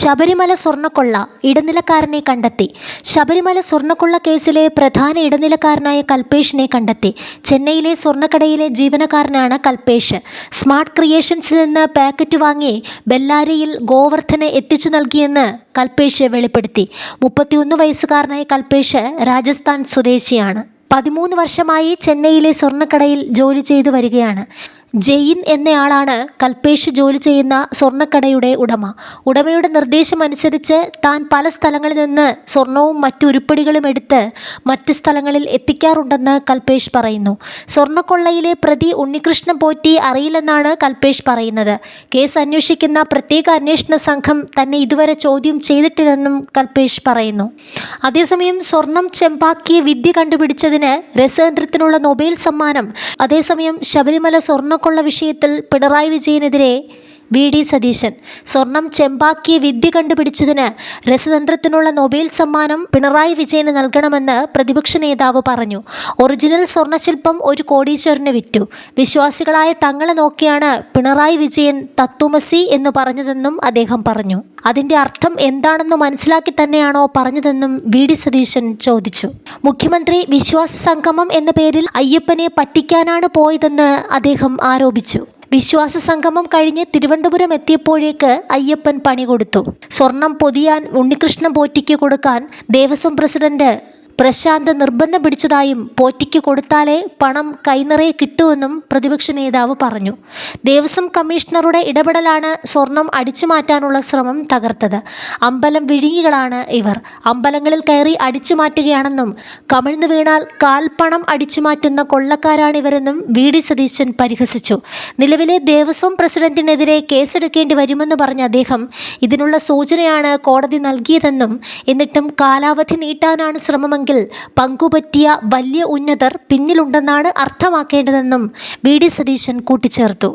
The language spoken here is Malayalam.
ശബരിമല സ്വർണക്കൊള്ള ഇടനിലക്കാരനെ കണ്ടെത്തി. ശബരിമല സ്വർണക്കൊള്ള കേസിലെ പ്രധാന ഇടനിലക്കാരനായ കൽപേഷിനെ കണ്ടെത്തി. ചെന്നൈയിലെ സ്വർണക്കടയിലെ ജീവനക്കാരനാണ് കൽപേഷ്. സ്മാർട്ട് ക്രിയേഷൻസിൽ നിന്ന് പാക്കറ്റ് വാങ്ങി ബെല്ലാരിയിൽ ഗോവർദ്ധന് എത്തിച്ചു നൽകിയെന്ന് കൽപേഷ് വെളിപ്പെടുത്തി. മുപ്പത്തിയൊന്ന് വയസ്സുകാരനായ കൽപേഷ് രാജസ്ഥാൻ സ്വദേശിയാണ്. പതിമൂന്ന് വർഷമായി ചെന്നൈയിലെ സ്വർണക്കടയിൽ ജോലി ചെയ്തു വരികയാണ്. ജെയിൻ എന്നയാളാണ് കൽപേഷ് ജോലി ചെയ്യുന്ന സ്വർണക്കടയുടെ ഉടമ. ഉടമയുടെ നിർദ്ദേശമനുസരിച്ച് താൻ പല സ്ഥലങ്ങളിൽ നിന്ന് സ്വർണവും മറ്റു ഉരുപ്പടികളും എടുത്ത് മറ്റ് സ്ഥലങ്ങളിൽ എത്തിക്കാറുണ്ടെന്ന് കൽപേഷ് പറയുന്നു. സ്വർണക്കൊള്ളയിലെ പ്രതി ഉണ്ണികൃഷ്ണൻ പോറ്റി അറിയില്ലെന്നാണ് കൽപേഷ് പറയുന്നത്. കേസ് അന്വേഷിക്കുന്ന പ്രത്യേക അന്വേഷണ സംഘം തന്നെ ഇതുവരെ ചോദ്യം ചെയ്തിട്ടില്ലെന്നും കൽപേഷ് പറയുന്നു. അതേസമയം സ്വർണം ചെമ്പാക്കിയ വിദ്യ കണ്ടുപിടിച്ചതിന് രസതന്ത്രത്തിനുള്ള നൊബേൽ സമ്മാനം അതേസമയം ശബരിമല സ്വർണക്കൊള്ള വിഷയത്തിൽ പിണറായി വിജയനെതിരെ വി ഡി സതീശൻ. സ്വർണം ചെമ്പാക്കിയ വിദ്യ കണ്ടുപിടിച്ചതിന് രസതന്ത്രത്തിനുള്ള നൊബേൽ സമ്മാനം പിണറായി വിജയന് നൽകണമെന്ന് പ്രതിപക്ഷ നേതാവ് പറഞ്ഞു. ഒറിജിനൽ സ്വർണശില്പം ഒരു കോടീശ്വരന് വിറ്റു. വിശ്വാസികളായ തങ്ങളെ നോക്കിയാണ് പിണറായി വിജയൻ തത്വമസി എന്ന് പറഞ്ഞതെന്നും അദ്ദേഹം പറഞ്ഞു. അതിന്റെ അർത്ഥം എന്താണെന്ന് മനസ്സിലാക്കി തന്നെയാണോ പറഞ്ഞതെന്നും വി ഡി സതീശൻ ചോദിച്ചു. മുഖ്യമന്ത്രി വിശ്വാസ സംഗമം എന്ന പേരിൽ അയ്യപ്പനെ പറ്റിക്കാനാണ് പോയതെന്ന് അദ്ദേഹം ആരോപിച്ചു. വിശ്വാസ സംഗമം കഴിഞ്ഞ് തിരുവനന്തപുരം എത്തിയപ്പോഴേക്ക് അയ്യപ്പൻ പണി കൊടുത്തു. സ്വർണം പൊതിയാൻ ഉണ്ണികൃഷ്ണ പോറ്റിക്ക് കൊടുക്കാൻ ദേവസ്വം പ്രസിഡന്റ് പ്രശാന്ത് നിർബന്ധം പിടിച്ചതായും പോറ്റിക്ക് കൊടുത്താലേ പണം കൈനിറയെ കിട്ടുമെന്നും പ്രതിപക്ഷ നേതാവ് പറഞ്ഞു. ദേവസ്വം കമ്മീഷണറുടെ ഇടപെടലാണ് സ്വർണം അടിച്ചു മാറ്റാനുള്ള ശ്രമം തകർത്തത്. അമ്പലം വിഴുങ്ങികളാണ് ഇവർ. അമ്പലങ്ങളിൽ കയറി അടിച്ചു മാറ്റുകയാണെന്നും കമിഴ്ന്നു വീണാൽ കാൽപ്പണം അടിച്ചു മാറ്റുന്ന കൊള്ളക്കാരാണിവരെന്നും വി. ഡി. സതീശൻ പരിഹസിച്ചു. നിലവിലെ ദേവസ്വം പ്രസിഡന്റിനെതിരെ കേസെടുക്കേണ്ടി വരുമെന്ന് പറഞ്ഞ അദ്ദേഹം ഇതിനുള്ള സൂചനയാണ് കോടതി നൽകിയതെന്നും എന്നിട്ടും കാലാവധി നീട്ടാനാണ് ശ്രമമെങ്കിൽ പങ്കുപറ്റിയ വലിയ ഉന്നതർ പിന്നിലുണ്ടെന്നാണ് അർത്ഥമാക്കേണ്ടതെന്നും വി ഡി സതീശൻ കൂട്ടിച്ചേർത്തു.